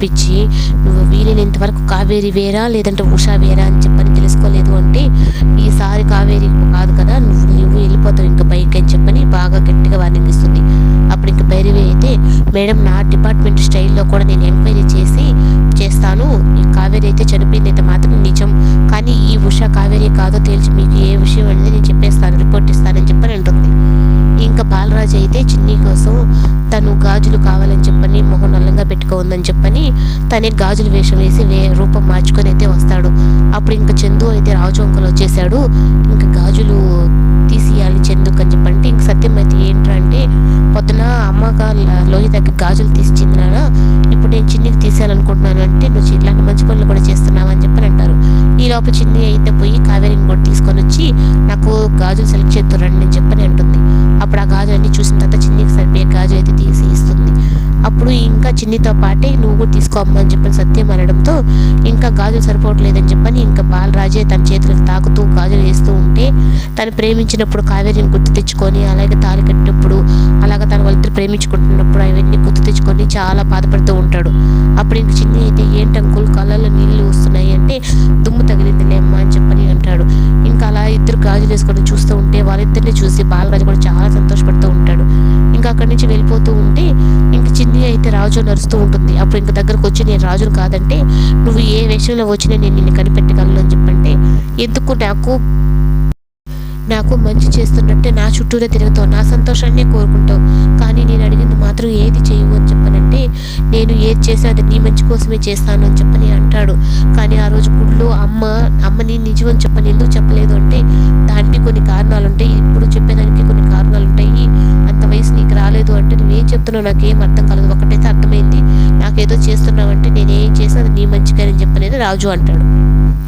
పిలిపించి నువ్వు వీలైనంత వరకు కావేరి వేరా లేదంటే ఉషా వేరా అని చెప్పని తెలుసుకోలేదు అంటే ఈసారి కావేరి కాదు కదా నువ్వు నువ్వు వెళ్ళిపోతావు ఇంకా పైకి అని చెప్పని బాగా గట్టిగా వార్నింగ్ ఇస్తుంది అప్పుడు ఇంకా భైరవి అయితే మేడం నా డిపార్ట్మెంట్ స్టైల్లో కూడా నేను ఎంక్వైరీ చేసి చేస్తాను. ఈ కావేరి అయితే చనిపోయింది అయితే మాత్రం నిజం. కానీ ఈ ఉష కావేరి కాదో తేల్చి మీకు ఏ విషయం అనేది నేను చెప్పేస్తాను రిపోర్ట్ ఇస్తానని చెప్పని అంటుంది. ఇంకా బాలరాజు అయితే చిన్ని కోసం తను గాజులు కావాలని చెప్పని మొహం నల్లంగా పెట్టుకోవద్దని చెప్పని తనే గాజులు వేషం వేసి వే రూపం మార్చుకొని అయితే వస్తాడు. అప్పుడు ఇంకా చందు అయితే రాజు అంకుల్ వచ్చేసాడు ఇంకా గాజులు తీసియాలి చందుకు అని చెప్పంటే ఇంక సత్యం అయితే ఏంట్రా అంటే పొద్దున అమ్మగా లోహితకి గాజులు తీసి చిందినానా ఇప్పుడు నేను చిన్నికి తీసేయాలనుకుంటున్నాను అంటే నువ్వు ఇట్లాంటి మంచి పనులు కూడా చేస్తున్నావు? అని చెప్పని అంటారు. ఈ లోపల చిన్ని అయితే పోయి కావేరిని కూడా తీసుకొని వచ్చి నాకు గాజులు సెలెక్ట్ చేద్దురండి అని చెప్పని అంటుంది. అప్పుడు ఆ గాజు అన్ని చూసిన తర్వాత చిన్నికి సరిపోయే గాజు అయితే తీసి ఇస్తుంది? అప్పుడు ఇంకా చిన్నితో పాటే నువ్వు కూడా తీసుకోమ్మని చెప్పని సత్యం అనడంతో ఇంకా గాజులు సరిపోవట్లేదని చెప్పని ఇంకా బాలరాజే తన చేతులకు తాకుతూ గాజులు వేస్తూ ఉంటే తను ప్రేమించినప్పుడు కావేరిని గుర్తు తెచ్చుకొని అలాగే తాళి కట్టినప్పుడు అలాగే తన వాళ్ళిద్దరు ప్రేమించుకుంటున్నప్పుడు అవన్నీ గుర్తు తెచ్చుకొని చాలా బాధపడుతూ ఉంటాడు. అప్పుడు ఇంక చిన్ని అయితే ఏంటి అంకుల్ గాజులు వేసుకొని చూస్తూ ఉంటే వాళ్ళిద్దరిని చూసి బాలరాజు కూడా చాలా సంతోషపడుతూ ఉంటాడు. ఇంకా అక్కడి నుంచి వెళ్ళిపోతూ ఉంటే ఇంక చిన్ని అయితే రాజు నడుస్తూ ఉంటుంది. అప్పుడు ఇంక దగ్గరకు వచ్చి నేను రాజును కాదంటే నువ్వు ఏ విషయంలో వచ్చినా నేను నిన్ను కనిపెట్టగలను అని చెప్పంటే ఎందుకు నాకు నాకు మంచి చేస్తున్నట్టే నా చుట్టూరే తిరుగుతావు నా సంతోషాన్ని కోరుకుంటావు. కానీ నేను అడిగింది మాత్రం ఏది చేయవు కానీ నేను ఏది చేసా అది నీ మంచి కోసమే చేస్తాను అని చెప్పని అంటాడు. కానీ ఆ రోజు గుళ్ళో అమ్మ అమ్మని నిజం అని చెప్పని ఎందుకు చెప్పలేదు అంటే దానికి కొన్ని కారణాలు ఉంటాయి. ఇప్పుడు చెప్పేదానికి కొన్ని కారణాలు ఉంటాయి. అంత వయసు నీకు రాలేదు అంటే నువ్వేం చెప్తున్నావు? నాకేం అర్థం కాలేదు. ఒకటైతే అర్థమైంది. నాకేదో చేస్తున్నావు అంటే నేనేం చేసినా అది నీ మంచిగా అని చెప్పనేది రాజు అంటాడు.